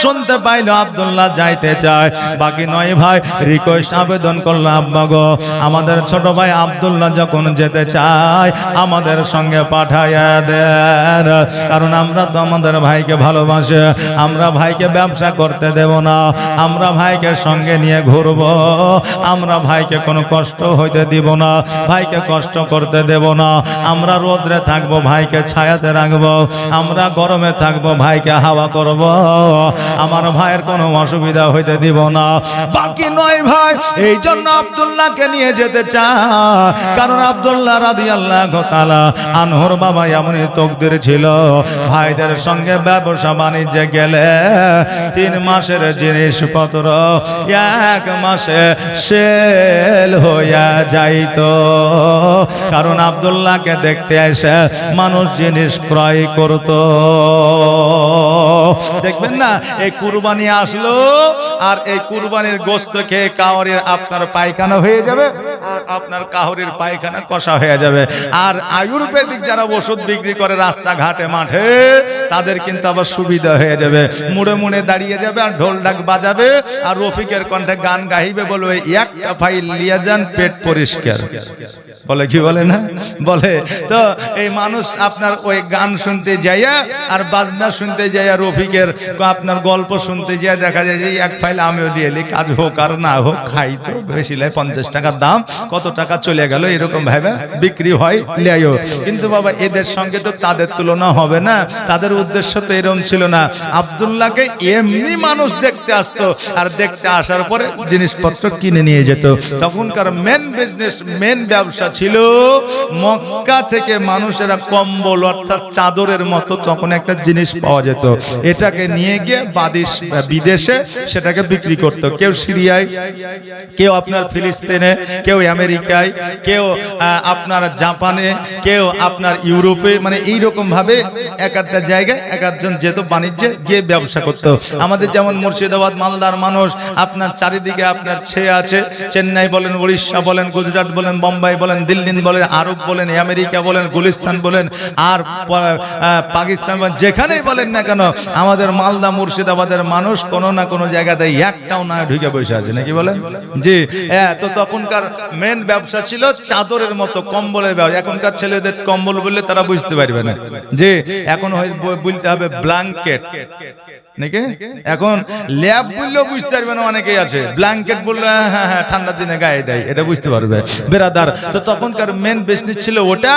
শুনতে পাইলো আব্দুল্লাহ যাইতে চায়। বাকি নয় ভাই রিকোয়েস্ট আবেদন করল আব্বা গো আমাদের ছোট ভাই আব্দুল্লাহ যখন যেতে চায়, আমাদের সঙ্গে পাঠাইয়া দেন। কারণ আমরা তো আমাদের ভাইকে ভালোবাসে, আমরা ভাইকে ব্যবসা করতে দেব না, আমরা ভাইকে সঙ্গে নিয়ে ঘুরবো, আমরা ভাইকে কোনো কষ্ট হইতে দিব না, ভাইকে কষ্ট করতে দেব না। আমরা রোদ্রে থাকব, ভাইকে ছায়াতে রাখব, আমরা গরমে থাকব, ভাইকে হাওয়া করব। আমার ভাইয়ের কোনো অসুবিধা হইতে দিব না। বাকি নয় ভাই, এই জন্য আব্দুল্লাহকে নিয়ে যেতে চা কারণ আব্দুল্লাহ রাদি আল্লাহ তালা আনহর বাবা এমনই তকদির ছিল। ভাইদের সঙ্গে ব্যবসা বাণিজ্যে গেলে তিন মাসের জিনিসপত্র এক মাসে সেল হইয়া যাইতো। কারণ আব্দুল্লাহকে দেখতে এসে মানুষ জিনিস ক্রয় করত। দেখবেন না এই কুরবানি আসলো আর এই কুরবানির গোস্ত খেয়ে কাহরের আপনার পায়খানা হয়ে যাবে আর আপনার কাহরের পায়খানা কষা হয়ে যাবে। আর আয়ুর্বেদিক যারা ওষুধ বিক্রি করে রাস্তাঘাটে, মাঠে, তাদের কিন্তু আবার সুবিধা হয়ে যাবে। মুড়ে মুড়ে দাঁড়িয়ে যাবে আর ঢোল ডাক বাজাবে আর রফিকের কণ্ঠে গান গাইবে বলবে একটা ফাইল লিয়া যান, পেট পরিষ্কার। বলে কি বলে না? বলে, তো এই মানুষ আপনার ওই গান শুনতে যাইয়া আর বাজনা শুনতে যাইয়া রফিকের আপনার গল্প শুনতে যাইয়া দেখা যায় যে এক ফাইল আমিও নিয়ে এলি, কাজ হোক আর না হোক, খাই তো বেশি লাই পঞ্চাশ টাকার দাম, কত টাকা চলে গেল, এরকম ভাবে বিক্রি হয় লিয়াইও কিন্তু বাবা, এদের সঙ্গে তো তাদের তুলনা হবে না, তাদের উদ্দেশ্য তো এরকম ছিল না। আবদুল্লাহকে এমনি মানুষ দেখতে আসতো, আর দেখতে আসার পরে জিনিসপত্র কিনে নিয়ে যেত। তখনকার মেন বিজনেস মেন ব্যবসা ছিল মক্কা থেকে মানুষেরা কম্বল অর্থাৎ চাদরের মতো তখন একটা জিনিস পাওয়া যেত। এটাকে নিয়ে গিয়ে বিদেশে সেটাকে বিক্রি করত। কেউ সিরিয়ায়, কেউ আপনার ফিলিস্তিনে, কেউ আমেরিকায়, কেউ আপনার জাপানে, কেউ আপনার ইউরোপে। মানে এইরকম ভাবে এক একটা জায়গায় এক একজন যেত বাণিজ্যে গিয়ে ব্যবসা করত। আমাদের যেমন মুর্শিদাবাদ মালদার মানুষ, আপনার চারিদিকে আপনার ছেয়ে আছে। চেন্নাই বলেন, উড়িষ্যা বলেন, গুজরাট বলেন, বোম্বাই বলেন, দিল্লি বলেন, আরব বলেন, আমেরিকা বলেন, গুলিস্তান বলেন, আর পাকিস্তান বলেন, যেখানেই বলেন না কেন, আমাদের মালদা মুর্শিদাবাদের মানুষ কোনো না কোনো জায়গাতে একটাও না ঢুকে বসে আছে, নাকি বলেন? জি হ্যাঁ তো তখনকার মেন ব্যবসা ছিল চাদরের মতো, কম্বলের ব্যবসা। এখনকার ছেলেদের কম্বল বললে তারা বুঝতে পারবে না। জি, এখন বলতে হবে ব্ল্যাঙ্কেট নাকি? এখন ল্যাব বললেও বুঝতে পারবে না অনেকেই আছে। ব্ল্যাঙ্কেট বললে হ্যাঁ হ্যাঁ ঠান্ডার দিনে গায়ে দেয়। এটা বুঝতে পারবে। বেরাদার তো তখনকার মেন বিজনেস ছিল ওটা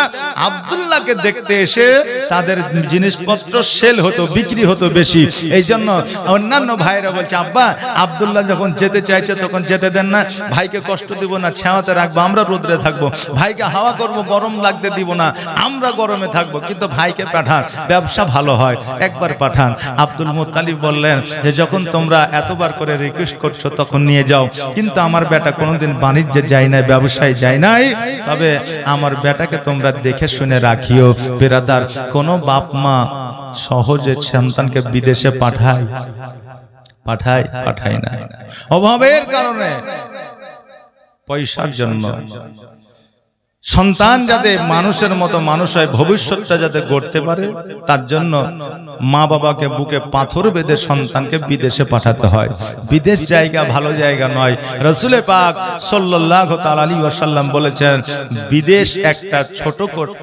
আব্দুল্লাহকে দেখতে এসে তাদের জিনিসপত্র সেল হতো বিক্রি হতো বেশি। এই জন্য অন্যান্য ভাইরা বলছে আব্বা আব্দুল্লাহ যখন যেতে চাইছে তখন যেতে দেন না। ভাইকে কষ্ট দিব না ছায়াতে রাখব আমরা রোদ্রে থাকব। ভাইকে হাওয়া করব গরম লাগতে দিব না আমরা গরমে থাকব। কিন্তু ভাইকে পাঠান ব্যবসা ভালো হয় একবার পাঠান। আব্দুল মুত্তালিব বললেন যে যখন তোমরা এতবার করে রিকোয়েস্ট করছ, তখন নিয়ে যাও। কিন্তু আমার বেটা কোনোদিন বাণিজ্যে যায় নাই, ব্যবসায় যায় নাই। তবে আমার বেটাকে তোমরা দেখে শুনে রাখিও। বেরাদার, কোনো বাপ মা সহজে সন্তানকে বিদেশে পাঠায়? পাঠায় পাঠায় না। অভাবের কারণে, পয়সার জন্য। সন্তান যাতে মানুষের মতো মানুষ হয়, ভবিষ্যৎটা যাতে গড়তে পারে, তার জন্য মা বাবাকে বুকে পাথর বেঁধে সন্তানকে বিদেশে পাঠাতে হয়। বিদেশ জায়গা ভালো জায়গা নয়। রসুলে পাক সাল্লাহ আলী ওয়াসাল্লাম বলেছেন, বিদেশ একটা ছোট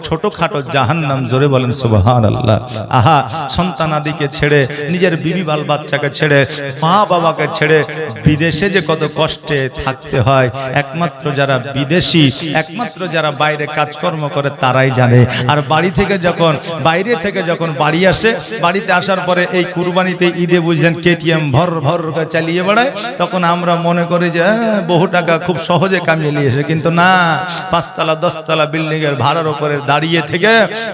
ছোটখাটো জাহান্নাম, জোরে বলেন সুবাহান আল্লাহ আহা সন্তান আদিকে ছেড়ে, নিজের বিবি বাল বাচ্চাকে ছেড়ে, মা বাবাকে ছেড়ে বিদেশে যে কত কষ্টে থাকতে হয়, একমাত্র যারা বিদেশি, একমাত্র যারা বাইরে কাজকর্ম করে তারাই জানে। আর বাড়ি থেকে যখন বাইরে থেকে যখন বাড়ি আসে বাড়িতে আসার পরে এই কুরবানিতে ঈদে বুঝলেন কেটিএম ভর ভর চালিয়ে বেড়ায়। তখন আমরা মনে করি যে হ্যাঁ, বহু টাকা খুব সহজে কামিয়ে নিয়ে এসে। কিন্তু না পাঁচতলা দশতলা বিল্ডিং এর ভাড়ার উপরে দাঁড়িয়ে থেকে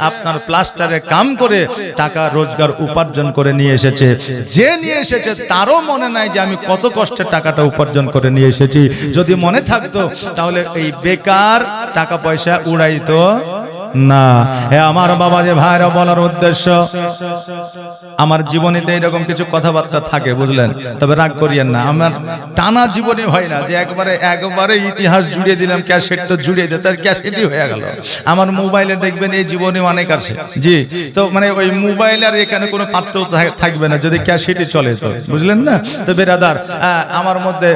আপনার প্লাস্টারে কাম করে টাকা রোজগার উপার্জন করে নিয়ে এসেছে। যে নিয়ে এসেছে তারও মনে নাই যে আমি কত কষ্টে টাকাটা উপার্জন করে নিয়ে এসেছি। যদি মনে থাকতো তাহলে এই বেকার টাকা পয়সা উড়াইতো। না। হে আমার বাবা যে ভাইরা বলার উদ্দেশ্য, আমার জীবনীতে এরকম কিছু কথাবার্তা থাকে, বুঝলেন? তবে রাগ করিয়েন না। আমার টানা জীবনী হয় না যে একবারে একবারে ইতিহাস জুড়িয়ে দিলাম, ক্যাসেট তো জুড়িয়ে দিতে তার ক্যাসেটই হয়ে গেল। আমার মোবাইলে দেখবেন এই জীবনী অনেক আছে। জি, তো মানে ওই মোবাইল আর এখানে কোনো পার্থক্য থাকবে না, যদি ক্যাসেটই চলে তো, বুঝলেন না? তো বেরাদার আমার মধ্যে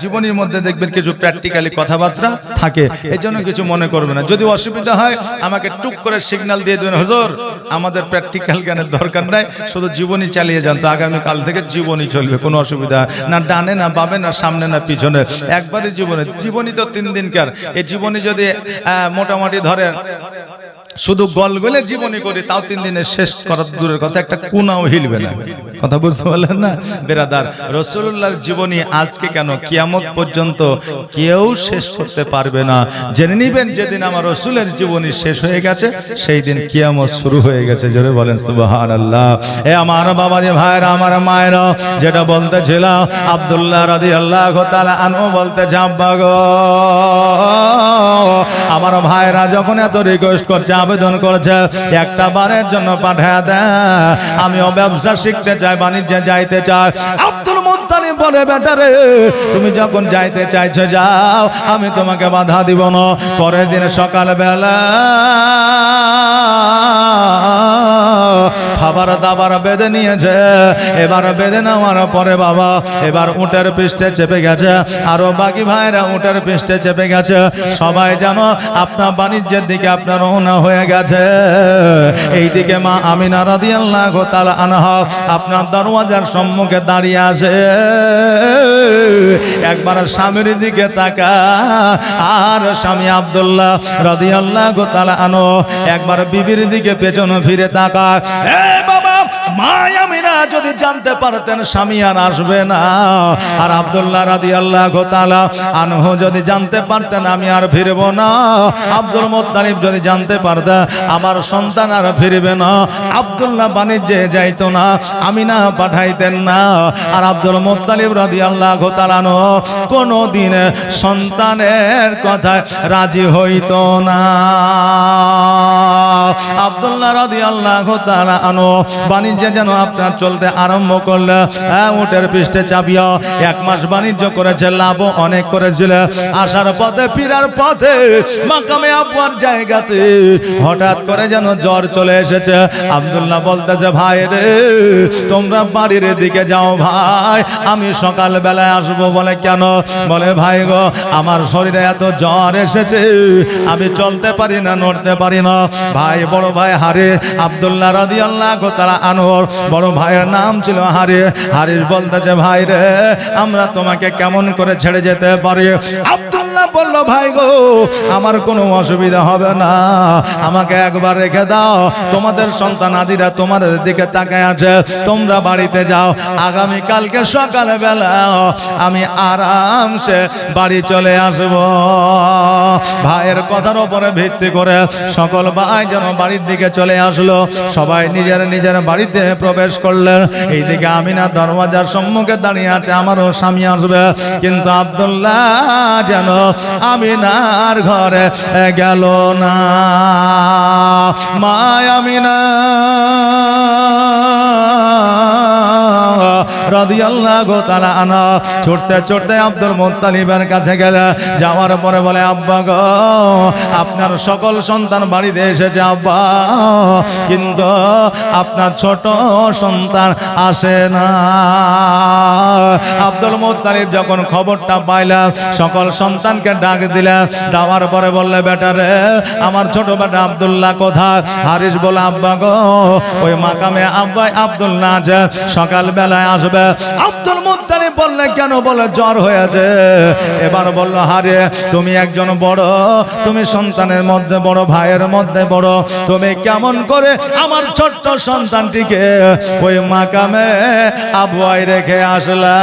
জীবনীর মধ্যে দেখবেন কিছু প্র্যাকটিক্যালি কথাবার্তা থাকে এই জন্য কিছু মনে করবে না। যদি অসুবিধা হয়, আমাকে টুক করে সিগন্যাল দিয়ে দেবেন, হজর, আমাদের প্র্যাকটিক্যাল জ্ঞানের দরকার নাই, শুধু জীবনই চালিয়ে যান, তো আগামীকাল থেকে জীবনী চলবে, কোনো অসুবিধা না। ডানে না বামে না সামনে না পিছনে একবারই জীবনে, জীবনই তো তিন দিনকার। এই জীবনী যদি মোটামুটি ধরেন শুধু গলগলে জীবনী করি, তাও তিন দিনে শেষ করার দূরের কথা। একটা কুনাও হিলবে না। কথা বুঝতে পারলেন না? বেরাদার রসুল্লাহর জীবনী আজকে কেন? কিয়ামত পর্যন্ত কেউ শেষ করতে পারবে না। জেনে নিবেন, যেদিন আমার রসুলের জীবনী শেষ হয়ে গেছে, সেই দিন কিয়ামত শুরু হয়ে গেছে। জোরে বলেন সুবাহান এ আমার বাবা যে ভাইরা, আমার মায়েরা, যেটা বলতে বলতেছিলাম, আব্দুল্লাহ রাদি আল্লাহ আনু বলতে গো আমার ভাইরা যখন এত রিকোয়েস্ট করছে, আবেদন করছে, একটা বারের জন্য পাঠা দেয় আমিও ব্যবসা শিখতে চাই, বাণিজ্যে যাইতে চাই। আব্দুল মুত্তালিব বলে বেটারে তুমি যখন যাইতে চাইছো যাও, আমি তোমাকে বাধা দিব না। পরের দিন সকাল বেলা খাবার দাবার বেঁধে নিয়েছে। এবার বেঁধে নেওয়ার পরে বাবা, এবার উটের পৃষ্ঠে চেপে গেছে। আরও বাকি ভাইরা উটের পৃষ্ঠে চেপে গেছে। সবাই জানো, আপনার বাণিজ্যের দিকে আপনার রওনা হয়ে গেছে। এইদিকে মা আমিনা রাদিয়াল্লাহু তাআলা আনহা আপনার দরওয়াজার সম্মুখে দাঁড়িয়ে আছে। একবার স্বামীর দিকে তাকা। আর স্বামী আব্দুল্লাহ রাদিয়াল্লাহু গোতাল আনো একবার বিবির দিকে পেছন ফিরে তাকা এ বাবা মা আমিনা যদি জানতে পারতেন স্বামী আর আসবে না। আর আব্দুল্লাহ রাদিয়াল্লাহু তাআলা আনহু যদি জানতে পারতেন, আমি আর ফিরব না। আব্দুল মুত্তালিব যদি জানতে পারতেন আমার সন্তান আর ফিরবে না। আব্দুল্লাহ বাণিজ্যে যাইতো না, আমি না পাঠাইতেন না। আর আব্দুল মুত্তালিব রাদিয়াল্লাহু তাআলা কোনো দিন সন্তানের কথায় রাজি হইতো না। আব্দুল্লাহ রাদিয়াল্লাহু তাআলা আনো বাণিজ্য যেন আপনার চলতে আরম্ভ করলে। হ্যাঁ, উটের পৃষ্ঠে চাপিয়া এক মাস বাণিজ্য করেছে লাভ অনেক করেছিল। আসার পথে ফিরার পথে মাকামে আব্বার জায়গাতে হঠাৎ করে যেন জ্বর চলে এসেছে। আব্দুল্লাহ বলতেছে ভাই রে তোমরা বাড়ির দিকে যাও ভাই। আমি সকাল বেলায় আসব বলে কেন? বলে ভাই গো আমার শরীরে এত জ্বর এসেছে। আমি চলতে পারি না নড়তে পারি না। ভাই বড় ভাই, হারে আবদুল্লাহ রাদি আল্লাহ তারা আনোর বড় ভাইয়ের নাম ছিল হারে। হারিস বলতেছে, ভাই রে, আমরা তোমাকে কেমন করে ছেড়ে যেতে পারি? আব্দুল্লাহ বলল, ভাই গো, আমার কোনো অসুবিধা হবে না। আমাকে একবার রেখে দাও। তোমাদের সন্তান আদিরা তোমাদের দিকে তাকায় আছে। তোমরা বাড়িতে যাও। আগামী কালকে সকাল বেলা আমি আরামসে বাড়ি চলে আসব। ভাইয়ের কথার উপরে ভিত্তি করে সকল ভাই যেন বাড়ির দিকে চলে আসলো। সবাই নিজের নিজের বাড়িতে প্রবেশ করলেন। এইদিকে আমি না দরওয়াজার সম্মুখে দাঁড়িয়ে আছে। আমারও স্বামী আসবে। কিন্তু আব্দুল্লাহ যেন আমিনার ঘরে গেল না। মা আমিনা রাদিয়াল্লাহু তাআলা আনা ছুটতে ছুটতে আব্দুল মুত্তালিবের কাছে গেলে, যাওয়ার পরে বলে, আব্বা গো, আপনার সকল সন্তান বাড়িতে এসেছে, আব্বা। কিন্তু আপনার ছোট সন্তান আসে না। আব্দুল মুত্তালিব যখন খবরটা পাইলাম সকল সন্তানকে ডাক দিলাম দেওয়ার পরে বললে, বেটা রে, আমার ছোট বেটা আব্দুল্লাহ কোথায়? হারিস বলে, আব্বা গো, ওই মাকামে আব্বাই আব্দুল্লাহ আছে সকাল বেলায় আসবে। আব্দুল মুত্তালিব বললে কেন বলে জ্বর হয়েছে? এবার বলল, হারে, তুমি একজন বড়, তুমি সন্তানের মধ্যে বড়, ভাইয়ের মধ্যে বড়। তুমি কেমন করে আমার ছোট্ট সন্তানটিকে ওই মাকামে আবুয়াই রেখে আসলা?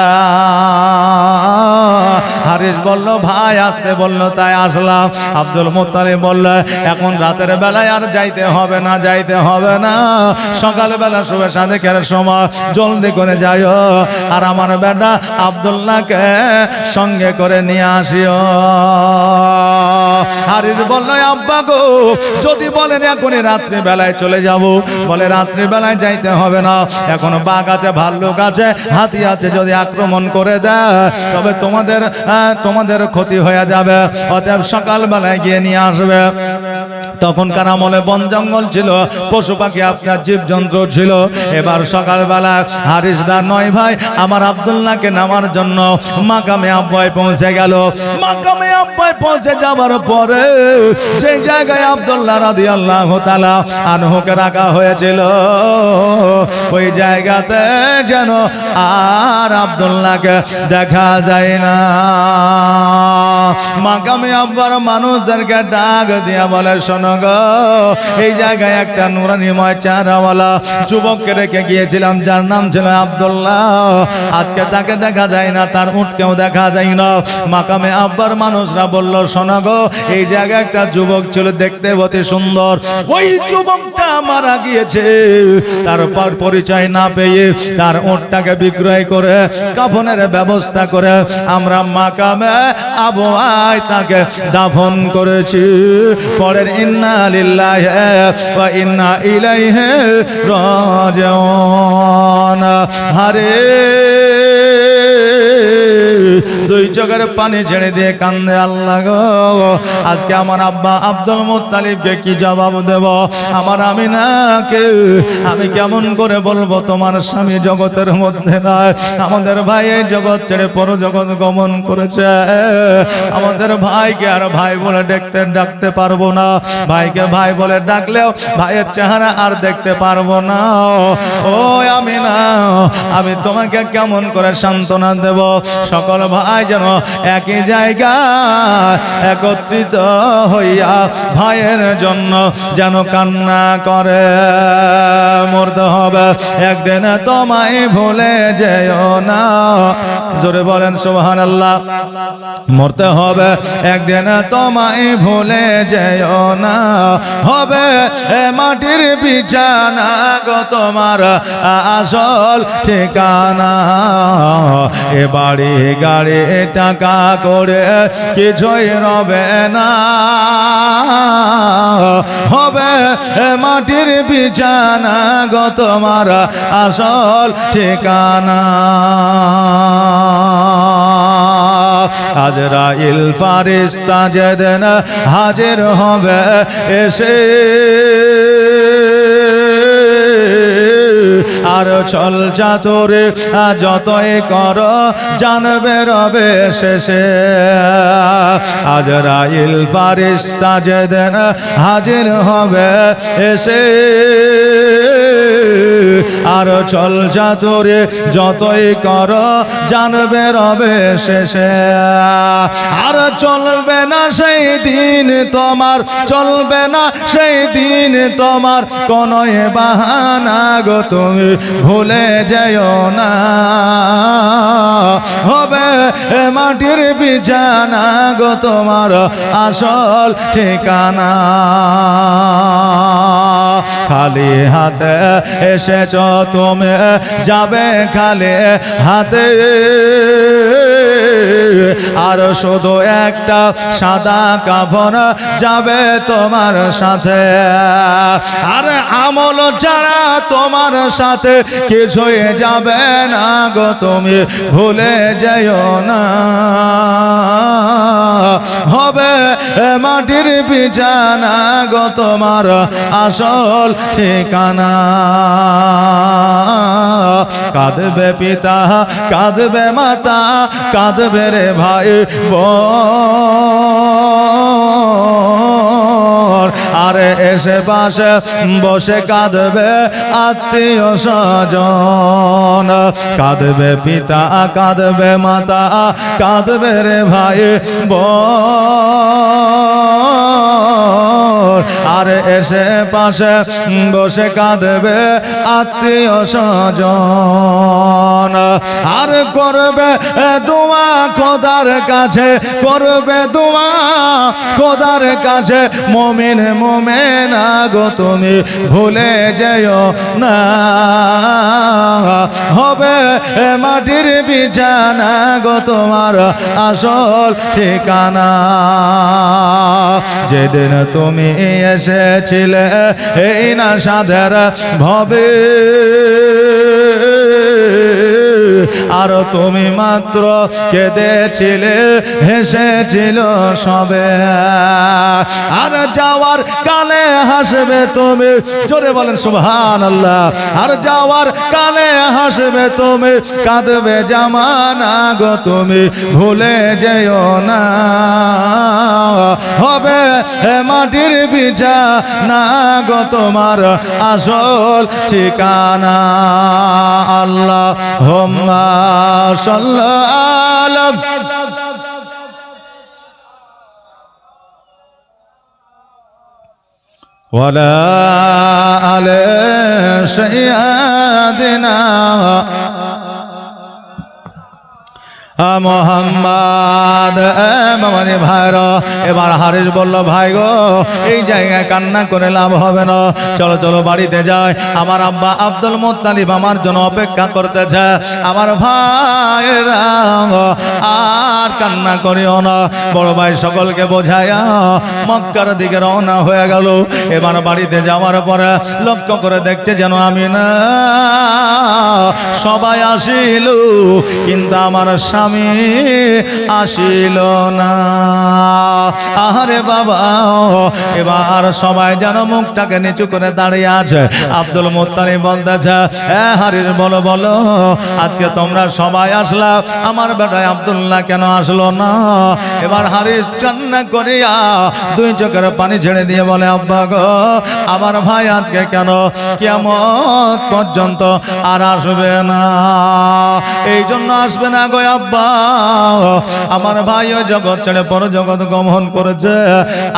হারিস বলল, ভাই, আসতে বলল, তাই আসলাম। আব্দুল মুত্তালিব বলল, এখন রাতের বেলায় আর যাইতে হবে না, যাইতে হবে না। সকালবেলা শুভে সাদেকের সময় জলদি করে যাইও। আর আমার বেটা আব্দুল্লাহকে সঙ্গে করে নিয়ে আসিও। হারিস বলল আব্বা গো, যদি বলেন এখনই রাত্রি বেলায় চলে যাব, বলে রাত্রি বেলায় যাইতে হবে না। এখন বাঘ আছে, ভাল্লুক আছে, হাতি আছে, যদি আক্রমণ করে দেয়, তবে তোমাদের তোমাদের ক্ষতি হয়ে যাবে। অতএব সকাল বেলায় গিয়ে নিয়ে আসবে। তখনকার আমলে বন জঙ্গল ছিল, পশু পাখি আপনার জীবজন্তু ছিল। এবার সকালবেলা হারিসদার নয় ভাই, আমার আব্দুল্লাহকে নামার জন্য মাকামে আব্বাই পৌঁছে গেল। মাকামে আব্বাই পৌঁছে যাবার পরে যে জায়গায় আবদুল্লাহ রাদি আল্লাহ তালা আনহুকে রাখা হয়েছিল, ওই জায়গাতে যেন আর আবদুল্লাহকে দেখা যায় না। মাকামে আব্বার মানুষদেরকে ডাক দিয়া বলে, শোনো গো, এই জায়গায় একটা নুরানিময় চারাওয়ালা যুবককে রেখে গিয়েছিলাম, যার নাম ছিল আব্দুল্লাহ। আজকে তাকে দেখা যায় না, তার উঠকেও দেখা যায় না। মাকামে আব্বার মানুষরা বলল, শোনো গো, এই জায়গায় একটা যুবক ছিল, দেখতে অতি সুন্দর। ওই যুবকটা মারা গিয়েছে। তারপর পরিচয় না পেয়ে তার ওটটাকে বিক্রয় করে কাফনের ব্যবস্থা করে আমরা মাকামে আবহাওয়ায় তাকে দাফন করেছি। পরের ইন্না লিল্লাহি ওয়া ইন্না ইলাইহি রাজিউন। হারে, দুই চোখের পানি ছেড়ে দিয়ে কান্দে আল্লাহ গো। আজকে আমার আব্বা আব্দুল মুত্তালিবকে কি জবাব দেব? আমার আমি না কে আমি কেমন করে বলব? তোমার স্বামী জগতের মধ্যে নয়। আমাদের ভাই এই জগৎ ছেড়ে পর জগৎ গমন করেছে। আমাদের ভাইকে আর ভাই বলে দেখতে, ডাকতে পারব না। ভাইকে ভাই বলে ডাকলেও ভাইয়ের চেহারা আর দেখতে পারব না। ও আমি না আমি তোমাকে কেমন করে সান্ত্বনা দেব? সকল ভাই যেন একই জায়গা একত্রিত হইয়া ভাইয়ের জন্য যেন কান্না করে। মরতে হবে, একদিন তোমায় ভুলে যেও না। জোরে বলেন সুবহান আল্লাহ মরতে হবে। একদিন তোমায় ভুলে যেও না। হবে মাটির বিছানা গো তোমার আসল ঠিকানা। এ বাড়ি গাড়ি টাকা করে কিছুই রবে না। হবে মাটির বিছানা গো তোমার আসল ঠিকানা। আজরাইল ফারিস্তা যেদিন হাজির হবে, এসে আর চল চাতরে, যতই কর, জানবে রবে শেষে। আজরাইল ফারিস্তা যেদিন হাজির হবে, এসে আর চল চাতুরে যতই কর, জানবে রবে শেষে। আর চলবে না সেই দিন তোমার, চলবে না সেই দিন তোমার কোন বাহানা গো তুমি ভুলে যেও না। হবে মাটির বিছানা গো তোমার আসল ঠিকানা। খালি হাতে এসেছ তুমি যাবে খালি হাতে। আর শুধু একটা সাদা কাফন যাবে তোমার সাথে। আর আমল যারা তোমার সাথে কিছুই যাবে না গো, তুমি ভুলে যেও না। হবে মাটির বিছানা গো তোমার আসল ঠিকানা। কাঁদবে পিতা, কাঁদবে মাতা, কাঁদবে রে ভাই বোন। আরে এসে পাশে বসে কাঁদবে আত্মীয় স্বজন। কাঁদবে পিতা, কাঁদবে মাতা, কাঁদবে রে ভাই, বোন। আর এসে পাশে বসে কাঁদবে আত্মীয় স্বজন। আর করবে দোয়া খোদার কাছে, করবে দোয়া খোদার কাছে। মমিন, মোমেনা গো তুমি ভুলে যেও না। হবে মাটির বিছানা গো তোমার আসল ঠিকানা। যেদিন তুমি এসেছিলে এই না সাধের ভবে। আর তুমি মাত্র কেঁদেছিলে, হেসেছিল সবে। আর যাওয়ার কালে হাসবে তুমি, জোরে বলেন সুবহান আল্লাহ আর যাওয়ার কালে হাসবে তুমি, কাঁদবে জামানা গো তুমি, ভুলে যেও না। হবে হে মাটির বিছা, না গো তোমার আসল ঠিকানা। আল্লাহ كما صلى على ولا على سيدنا মোহাম্মদ মামানি ভাইর, এবার হারিস বলল, ভাই গো, এই জায়গায় কান্না করে লাভ হবে না। চলো চলো বাড়িতে যাই। আমার আব্বা আব্দুল মোত্তালিব আমার জন্য অপেক্ষা করতেছে। আমার ভাইরা আর কান্না করিও না। বড় ভাই সকলকে বোঝায়া মক্কার দিকে রওনা হয়ে গেল। এবার বাড়িতে যাওয়ার পরে লক্ষ্য করে দেখছে যেন আমি না, সবাই আসিল। কিন্তু আমার আসিল না। আরে বাবা, এবার সবাই যেন মুখটাকে নিচু করে দাঁড়িয়ে আছে। আব্দুল মোত্তালি বলতেছে, এ হারির, বলো বলো, আজকে তোমরা সবাই আসলা? আমার বেটায় আব্দুল্লাহ কেন আসলো না? এবার হারিস কান্না করিয়া দুই চোখের পানি ছেড়ে দিয়ে বলে, আব্বা গো, আমার ভাই আজকে কেন কেমন পর্যন্ত আর আসবে না? এই জন্য আসবে না গো আব্বা আমার ভাই ওই জগৎ ছেড়ে পর জগৎ গমন করেছে।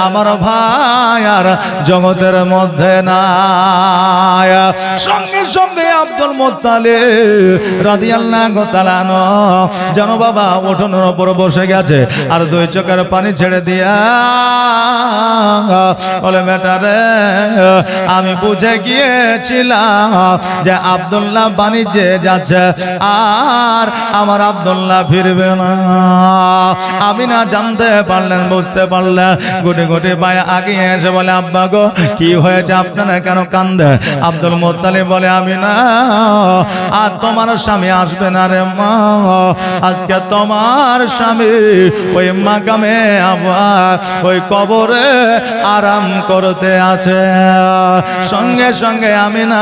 আমার ভাই আর জগতের মধ্যে না সঙ্গে সঙ্গে আব্দুল মোত্তালে রাদিয়াল্লাহ গোতালানো যেন বাবা উঠোনের ওপর বসে গেছে আর দুই চোখের পানি ছেড়ে দিয়া, বলে, বেটা রে, আমি বুঝে গিয়েছিলাম যে আব্দুল্লাহ বাণিজ্যে যাচ্ছে, আর আমার আব্দুল্লাহ ফিরবে না। আমি না জানতে পারলেন, বুঝতে পারলেন। গুটি গুটি পায়ে আগে এসে বলে, আব্বা গো, কি হয়েছে? আপনারা কেন কান্দে? আব্দুল মোত্তালিব বলে, আমি না। আর তোমার স্বামী আসবে না রে মা। আজকে তোমার স্বামী ওই মাকামে আবার ওই কবরে আরাম করতে আছে। সঙ্গে সঙ্গে আমি না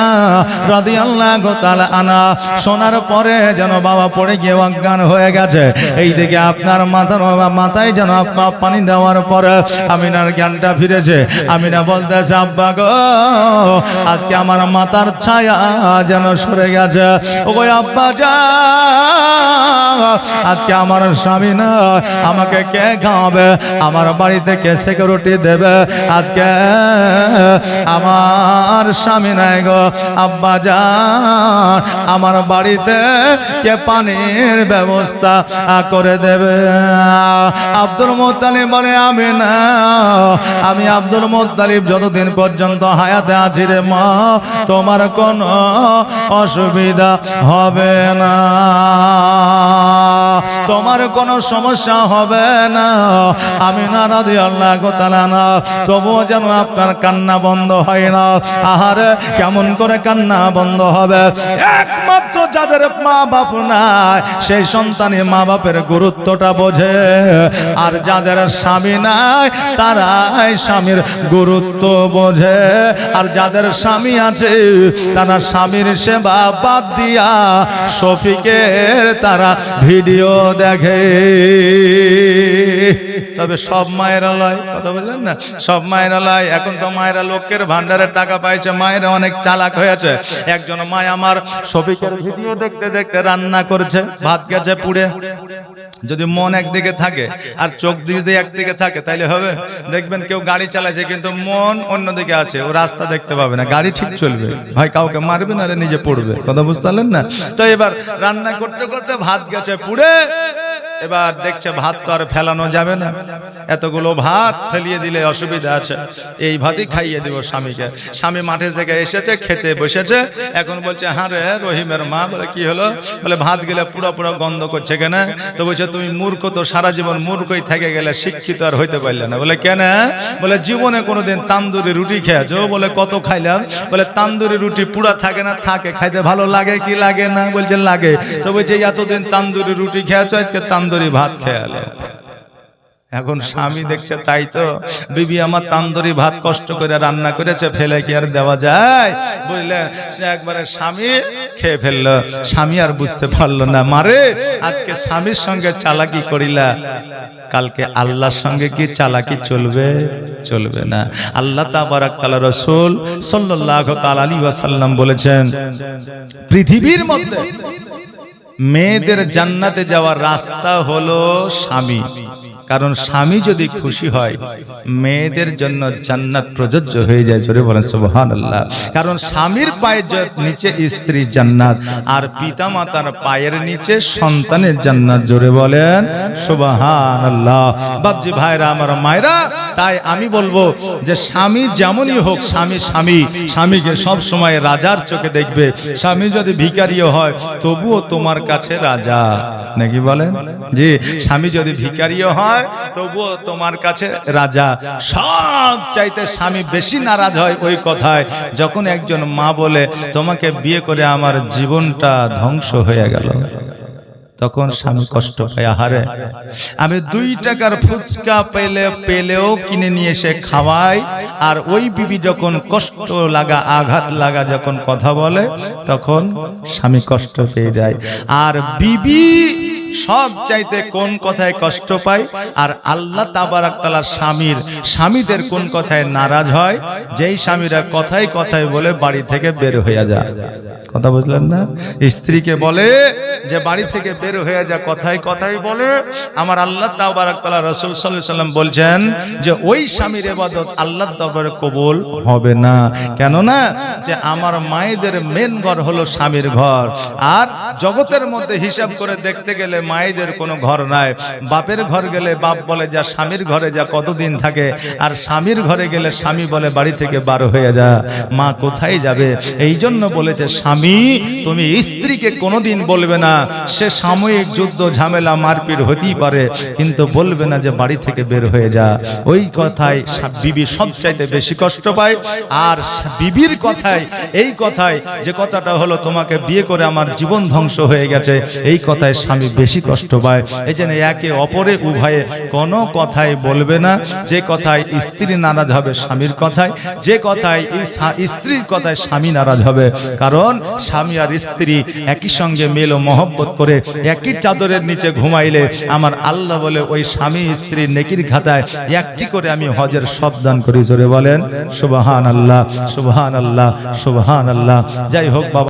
রাদি আল্লাহ গোতাল আনা শোনার পরে যেন বাবা পড়ে গিয়ে অজ্ঞান হয়ে গেছে। এই দিকে আপনার মাথার মাথায় যেন আপনার পানি দেওয়ার পরে আমিনার জ্ঞানটা ফিরেছে। আমিনা বলতেছে, আব্বা গো, আজকে আমার মাথার ছায়া যেন সরে গেছে। ওই আব্বা যা, আজকে আমার স্বামী না, আমাকে কে খাওয়াবে? আমার বাড়িতে কে সিকিউরিটি দেবে? আজকে আমার স্বামী নাই গো। আব্বা যান আমার বাড়িতে কে পানির ব্যবস্থা করে দেবে। আব্দুল মোত্তালিব বলে, আমি না, আমি আব্দুল মোত্তালিব যতদিন পর্যন্ত হায়াতে আছি রে মা, তোমার কোনো অসুবিধা হবে না। তোমার কোনো সমস্যা হবে না। আমি না রাধি আল্লাহ গোতালা না, তবুও যেন আপনার কান্না বন্ধ হয় না। আহারে, কেমন করে কান্না বন্ধ হবে? একমাত্র যাদের মা বাপ নাই, সেই সন্তানই মা বাপের গুরুত্বটা বোঝে। আর যাদের স্বামী নাই, তারাই স্বামীর গুরুত্ব বোঝে। আর যাদের স্বামী আছে, তারা স্বামীর সেবা বাদ দিয়া শফিকের তারা ভিডিও দেখে। তবে সব মায়েরা লয় কথা বললেন না? সব মায়েরা লয় এখন তো মায়েরা লোকের ভান্ডারে টাকা পাইছে, মায়েরা অনেক চালাক হয়েছে। একজন মা আমার শফিকের ভিডিও দেখতে দেখতে রান্না করছে, ভাত গেছে পুড়ে। যদি মন একদিকে থাকে, আর চোখ যদি একদিকে থাকে, তাইলে হবে? দেখবেন কেউ গাড়ি চালাচ্ছে কিন্তু মন অন্যদিকে আছে, ও রাস্তা দেখতে পাবে না। গাড়ি ঠিক চলবে। ভাই, কাউকে মারবে না নিজে পড়বে। কথা বুঝতে পারলেন না? তো এবার রান্না করতে করতে ভাত গেছে পুড়ে। এবার দেখছে ভাত তো আর ফেলানো যাবে না। এতগুলো ভাত ফেলিয়ে দিলে অসুবিধা আছে। এই ভাতই খাইয়ে দিব স্বামীকে। স্বামী মাঠে থেকে এসেছে, খেতে বসেছে। এখন বলছে হ্যাঁ রে রহিমের মা। বলে, কি হলো? বলে, ভাত গেলে পুরো পুরো গন্ধ করছে কেন? তো বলছে, তুমি মূর্খ তো, সারা জীবন মূর্খই থেকে গেলে শিক্ষিত আর হইতে পারলে না। বলে, কেন? বলে, জীবনে কোনোদিন তান্দুরি রুটি খেয়েছো? বলে, কত খাইলাম? বলে, তান্দুরি রুটি পুরা থাকে না, থাকে। খাইতে ভালো লাগে কি লাগে না? বলছে, লাগে। তো বলছে, এতদিন তান্দুরি রুটি খেয়েছো, আজকে তান্দুরি ভাত খেয়ালে। এখন স্বামী দেখছে, তাই তো বিবি আমার তান্দুরি ভাত কষ্ট করে রান্না করেছে, ফেলে কি আর দেওয়া যায়? বুঝলেন? সে একবারে স্বামী খেয়ে ফেলল। স্বামী আর বুঝতে পারল না মারে আজকে স্বামীর সঙ্গে চালাকি করিলা। কালকে আল্লাহর সঙ্গে কি চালাকি চলবে? চলবে না। আল্লাহ তাবারাক তাআলা রাসূল সাল্লাল্লাহু তাআলা আলাইহি ওয়াসাল্লাম বলেছেন, পৃথিবীর মধ্যে মেয়েদের জান্নাতে যাওয়ার রাস্তা হলো স্বামী। কারণ স্বামী যদি খুশি হয় মেয়েদের জন্য জান্নাত প্রযোজ্য হয়ে যায় জোরে বলেন সুবহানাল্লাহ। কারণ স্বামীর পায়ের নিচে স্ত্রীর জান্নাত আর পিতা মাতার পায়ের নিচে সন্তানের জান্নাত জোরে বলেন সুবহানাল্লাহ। বাবজি ভাইরা আমার মায়েরা তাই আমি বলব যে স্বামী যেমনই হোক স্বামী স্বামী স্বামীকে সব সময় রাজার চোখে দেখবে। স্বামী যদি ভিকারিও হয় তবুও তোমার কাছে রাজা। নাকি বলেন? জি স্বামী যদি ভিকারিও হয় তবুও তোমার কাছে রাজা। সব চাইতে স্বামী বেশি নারাজ হয় ওই কথায়, যখন একজন মা বলে, তোমাকে বিয়ে করে আমার জীবনটা ধ্বংস হয়ে গেল। তখন স্বামী কষ্ট পায়, আহারে, আমি দুই টাকার ফুচকা পেলে, পেলেও কিনে নিয়ে এসে খাওয়াই, আর ওই বিবি যখন কষ্ট লাগা, আঘাত লাগা যখন কথা বলে, তখন স্বামী কষ্ট পেয়ে যায়। আর বিবি সব চাইতে কোন কথায় কষ্ট পায়? আর আল্লাহ তাবারাক তাআলা স্বামীর স্বামীদের কোন কথায় নারাজ হয়? যেই স্বামীরা কথায় কথায় বলে বাড়ি থেকে বের হয়ে যায়। কথা বুঝলেন না? স্ত্রীকে বলে যে বাড়ি থেকে বের হয়ে যা, কথায় কথায় বলে। আমার আল্লাহ তাবারাক রাসূল সাল্লাল্লাহু সাল্লাম বলছেন যে ওই স্বামীর এবাদত আল্লাহ দরবারে কবুল হবে না। কেন না যে আমার মায়েদের মেন ঘর হলো স্বামীর ঘর। আর জগতের মধ্যে হিসাব করে দেখতে গেলে মায়েদের কোনো ঘর নাই। বাপের ঘর গেলে বাপ বলে, যা স্বামীর ঘরে যা, কতদিন থাকে? আর স্বামীর ঘরে গেলে স্বামী বলে, বাড়ি থেকে বার হয়ে যা। মা কোথায় যাবে? এই জন্য বলেছে, স্বামী, তুমি স্ত্রীকে কোনোদিন বলবে না। সে সাময়িক যুদ্ধ, ঝামেলা, মারপিট হতেই পারে, কিন্তু বলবে না যে, বাড়ি থেকে বের হয়ে যা। ওই কথায় বিবি সবচাইতে বেশি কষ্ট পায়। আর বিবির কথায়, এই কথায় যে কথাটা হলো, তোমাকে বিয়ে করে আমার জীবন ধ্বংস হয়ে গেছে। এই কথায় স্বামী বেশি কষ্ট পায়। এই জন্য একে অপরে উভয়ে কোনো কথাই বলবে না। যে কথায় স্ত্রী নারাজ হবে, স্বামীর কথায়। যে কথায় স্ত্রীর কথায় স্বামী নারাজ হবে। কারণ স্বামী আর স্ত্রী একই সঙ্গে মেল ও মহব্বত করে একই চাদরের নিচে ঘুমাইলে আমার আল্লাহ বলে, ওই স্বামী স্ত্রী নেকির খাতায় একটি করে আমি হজের সব করি। জোরে বলেন সুবহান আল্লাহ সুবহান আল্লাহ সুবহান আল্লাহ যাই হোক, বাবা